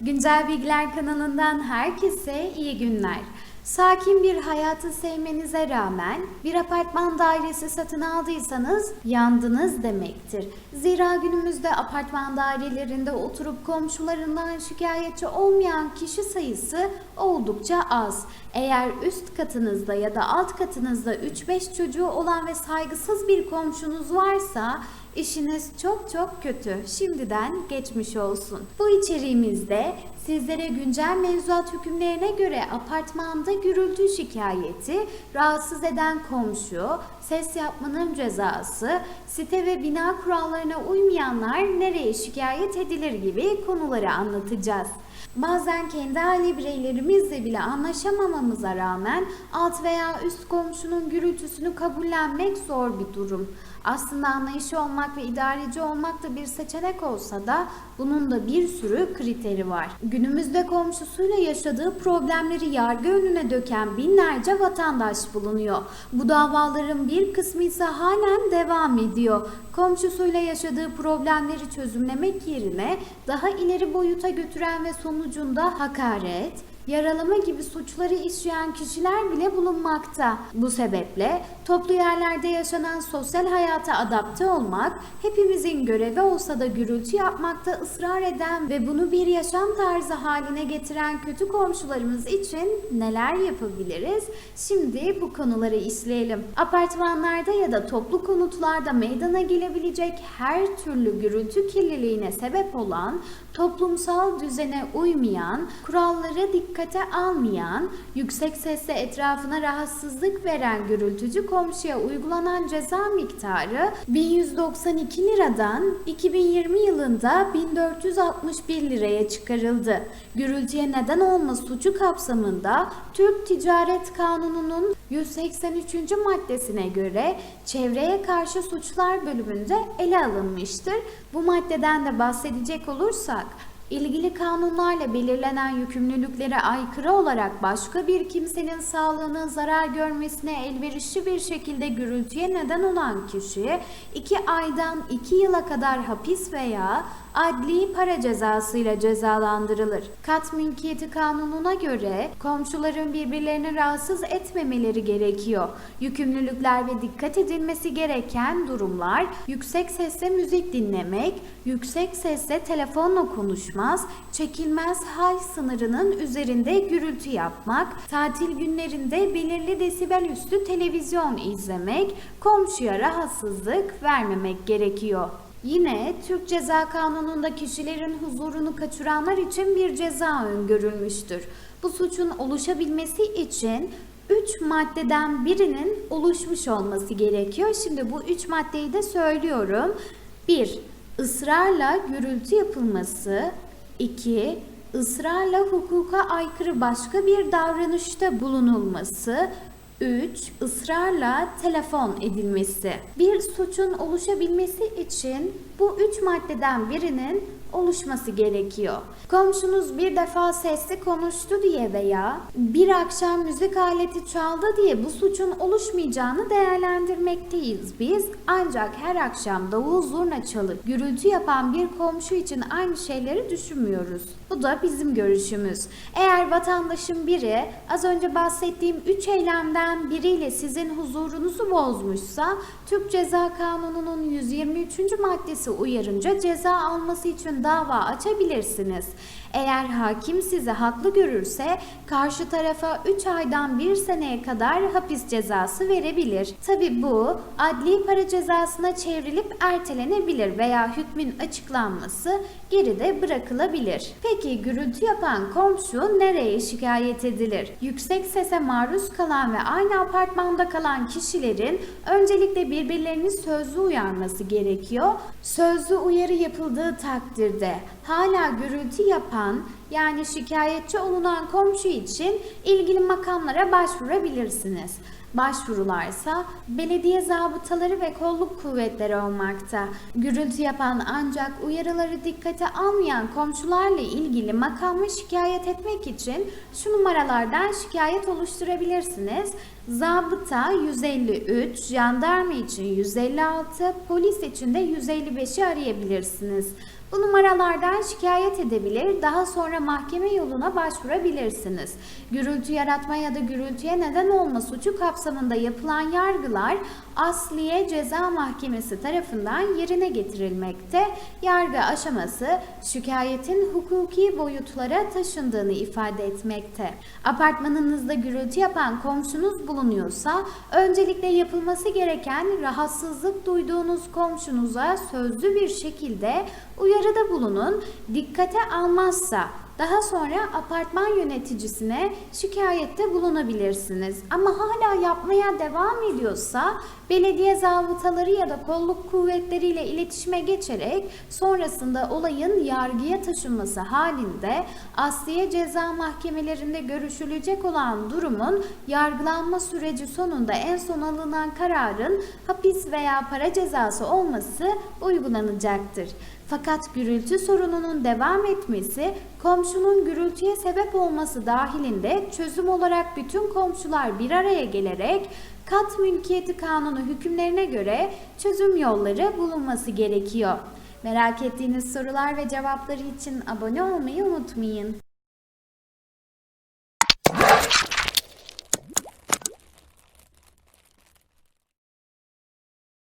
Güncel Bilgiler kanalından herkese iyi günler. Sakin bir hayatı sevmenize rağmen bir apartman dairesi satın aldıysanız yandınız demektir. Zira günümüzde apartman dairelerinde oturup komşularından şikayetçi olmayan kişi sayısı oldukça az. Eğer üst katınızda ya da alt katınızda 3-5 çocuğu olan ve saygısız bir komşunuz varsa İşiniz çok çok kötü. Şimdiden geçmiş olsun. Bu içeriğimizde sizlere güncel mevzuat hükümlerine göre apartmanda gürültü şikayeti, rahatsız eden komşu, ses yapmanın cezası, site ve bina kurallarına uymayanlar nereye şikayet edilir gibi konuları anlatacağız. Bazen kendi aile bireylerimizle bile anlaşamamamıza rağmen alt veya üst komşunun gürültüsünü kabullenmek zor bir durum. Aslında anlayışı olmak ve idareci olmak da bir seçenek olsa da bunun da bir sürü kriteri var. Günümüzde komşusuyla yaşadığı problemleri yargı önüne döken binlerce vatandaş bulunuyor. Bu davaların bir kısmı ise halen devam ediyor. Komşusuyla yaşadığı problemleri çözümlemek yerine daha ileri boyuta götüren ve sonucunda hakaret, yaralama gibi suçları işleyen kişiler bile bulunmakta. Bu sebeple toplu yerlerde yaşanan sosyal hayata adapte olmak hepimizin görevi olsa da gürültü yapmakta ısrar eden ve bunu bir yaşam tarzı haline getiren kötü komşularımız için neler yapabiliriz? Şimdi bu konuları işleyelim. Apartmanlarda ya da toplu konutlarda meydana gelebilecek her türlü gürültü kirliliğine sebep olan, toplumsal düzene uymayan, kurallara dikkate almayan, yüksek sesle etrafına rahatsızlık veren gürültücü komşuya uygulanan ceza miktarı 1192 liradan 2020 yılında 1461 liraya çıkarıldı. Gürültüye neden olma suçu kapsamında Türk Ticaret Kanunu'nun 183. maddesine göre çevreye karşı suçlar bölümünde ele alınmıştır. Bu maddeden de bahsedecek olursak İlgili kanunlarla belirlenen yükümlülüklere aykırı olarak başka bir kimsenin sağlığının zarar görmesine elverişli bir şekilde gürültüye neden olan kişi 2 aydan 2 yıla kadar hapis veya adli para cezasıyla cezalandırılır. Kat mülkiyeti kanununa göre komşuların birbirlerini rahatsız etmemeleri gerekiyor. Yükümlülükler ve dikkat edilmesi gereken durumlar yüksek sesle müzik dinlemek, yüksek sesle telefonla konuşmaz, çekilmez hal sınırının üzerinde gürültü yapmak, tatil günlerinde belirli desibel üstü televizyon izlemek, komşuya rahatsızlık vermemek gerekiyor. Yine Türk Ceza Kanunu'nda kişilerin huzurunu kaçıranlar için bir ceza öngörülmüştür. Bu suçun oluşabilmesi için 3 maddeden birinin oluşmuş olması gerekiyor. Şimdi bu 3 maddeyi de söylüyorum. 1. Israrla gürültü yapılması. 2. ısrarla hukuka aykırı başka bir davranışta bulunulması. 3. ısrarla telefon edilmesi. Bir suçun oluşabilmesi için bu üç maddeden birinin oluşması gerekiyor. Komşunuz bir defa sesli konuştu diye veya bir akşam müzik aleti çaldı diye bu suçun oluşmayacağını değerlendirmekteyiz biz. Ancak her akşam davul zurna çalıp gürültü yapan bir komşu için aynı şeyleri düşünmüyoruz. Bu da bizim görüşümüz. Eğer vatandaşın biri az önce bahsettiğim üç eylemden biriyle sizin huzurunuzu bozmuşsa Türk Ceza Kanunu'nun 123. maddesi uyarınca ceza alması için dava açabilirsiniz. Eğer hakim sizi haklı görürse karşı tarafa 3 aydan 1 seneye kadar hapis cezası verebilir. Tabi bu adli para cezasına çevrilip ertelenebilir veya hükmün açıklanması geride bırakılabilir. Peki gürültü yapan komşu nereye şikayet edilir? Yüksek sese maruz kalan ve aynı apartmanda kalan kişilerin öncelikle birbirlerini sözlü uyarması gerekiyor. Sözlü uyarı yapıldığı takdirde hala gürültü yapan yani şikayetçi olunan komşu için ilgili makamlara başvurabilirsiniz. Başvurularsa belediye zabıtaları ve kolluk kuvvetleri olmakta. Gürültü yapan ancak uyarıları dikkate almayan komşularla ilgili makama şikayet etmek için şu numaralardan şikayet oluşturabilirsiniz. Zabıta 153, jandarma için 156, polis için de 155'i arayabilirsiniz. Bu numaralardan şikayet edebilir, daha sonra mahkeme yoluna başvurabilirsiniz. Gürültü yaratma ya da gürültüye neden olma suçu kapsamında yapılan yargılar Asliye Ceza Mahkemesi tarafından yerine getirilmekte. Yargı aşaması şikayetin hukuki boyutlara taşındığını ifade etmekte. Apartmanınızda gürültü yapan komşunuz bulunuyorsa öncelikle yapılması gereken rahatsızlık duyduğunuz komşunuza sözlü bir şekilde uyarıda bulunun. Dikkate almazsa daha sonra apartman yöneticisine şikayette bulunabilirsiniz. Ama hala yapmaya devam ediyorsa belediye zabıtaları ya da kolluk kuvvetleriyle iletişime geçerek sonrasında olayın yargıya taşınması halinde Asliye Ceza Mahkemelerinde görüşülecek olan durumun yargılanma süreci sonunda en son alınan kararın hapis veya para cezası olması uygulanacaktır. Fakat gürültü sorununun devam etmesi, komşunun gürültüye sebep olması dahilinde çözüm olarak bütün komşular bir araya gelerek kat mülkiyeti kanunu hükümlerine göre çözüm yolları bulunması gerekiyor. Merak ettiğiniz sorular ve cevapları için abone olmayı unutmayın.